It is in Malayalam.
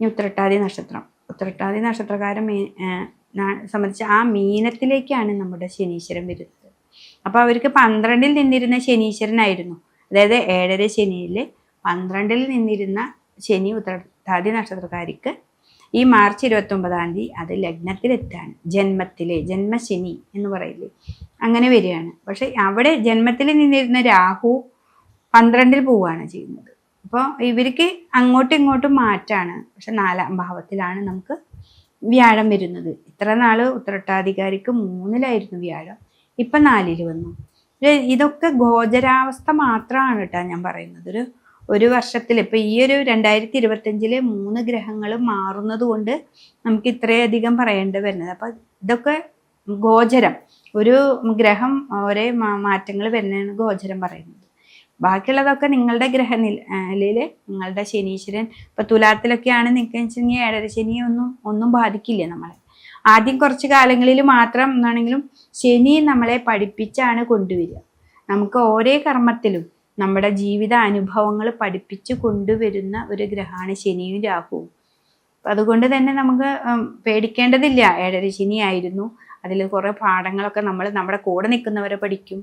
ഇനി ഉത്രട്ടാതി നക്ഷത്രം. ഉത്രട്ടാതി നക്ഷത്രക്കാരൻ മീ സംബന്ധിച്ച് ആ മീനത്തിലേക്കാണ് നമ്മുടെ ശനീശ്വരൻ വരുന്നത്. അപ്പോൾ അവർക്ക് പന്ത്രണ്ടിൽ നിന്നിരുന്ന ശനീശ്വരനായിരുന്നു. അതായത് ഏഴര ശനിയിൽ പന്ത്രണ്ടിൽ നിന്നിരുന്ന ശനി ഉത്രട്ടാതി നക്ഷത്രക്കാർക്ക് ഈ മാർച്ച് ഇരുപത്തി ഒമ്പതാം തീയതി അത് ലഗ്നത്തിലെത്താണ്. ജന്മത്തിലെ ജന്മശനി എന്ന് പറയില്ലേ? അങ്ങനെ വരികയാണ്. പക്ഷെ അവിടെ ജന്മത്തിൽ നിന്നിരുന്ന രാഹു പന്ത്രണ്ടിൽ പോവുകയാണ് ചെയ്യുന്നത്. അപ്പോൾ ഇവർക്ക് അങ്ങോട്ടും ഇങ്ങോട്ടും മാറ്റാണ്. പക്ഷെ നാലാം ഭാവത്തിലാണ് നമുക്ക് വ്യാഴം വരുന്നത്. ഇത്ര നാൾ ഉത്തരട്ടാധികാരിക്ക് മൂന്നിലായിരുന്നു വ്യാഴം. ഇപ്പം നാലിൽ വന്നു. ഇത് ഇതൊക്കെ ഗോചരാവസ്ഥ മാത്രമാണ് കേട്ടോ ഞാൻ പറയുന്നത്. ഒരു ഒരു വർഷത്തിൽ ഇപ്പം ഈ ഒരു രണ്ടായിരത്തി ഇരുപത്തഞ്ചിലെ മൂന്ന് ഗ്രഹങ്ങൾ മാറുന്നത് കൊണ്ട് നമുക്ക് ഇത്രയധികം പറയേണ്ടി വരുന്നത്. അപ്പം ഇതൊക്കെ ഗോചരം. ഒരു ഗ്രഹം ഒരേ മാറ്റങ്ങൾ വരുന്നതാണ് ഗോചരം പറയുന്നത്. ബാക്കിയുള്ളതൊക്കെ നിങ്ങളുടെ ഗ്രഹനിലയിൽ നിങ്ങളുടെ ശനീശ്വരൻ. ഇപ്പൊ തുലാത്തിലൊക്കെയാണ് നിൽക്കുക വെച്ചെങ്കിൽ ഏഴര ശനി ഒന്നും ഒന്നും ബാധിക്കില്ല നമ്മളെ. ആദ്യം കുറച്ച് കാലങ്ങളിൽ മാത്രം എന്നാണെങ്കിലും ശനി നമ്മളെ പഠിപ്പിച്ചാണ് കൊണ്ടുവരിക. നമുക്ക് ഓരോ കർമ്മത്തിലും നമ്മുടെ ജീവിത അനുഭവങ്ങൾ പഠിപ്പിച്ച് കൊണ്ടുവരുന്ന ഒരു ഗ്രഹമാണ് ശനിയും രാഹുവും. അതുകൊണ്ട് തന്നെ നമുക്ക് പേടിക്കേണ്ടതില്ല. ഏഴര ശനി ആയിരുന്നു. അതിൽ കുറേ പാഠങ്ങളൊക്കെ നമ്മൾ നമ്മുടെ കൂടെ നിൽക്കുന്നവരെ പഠിക്കും.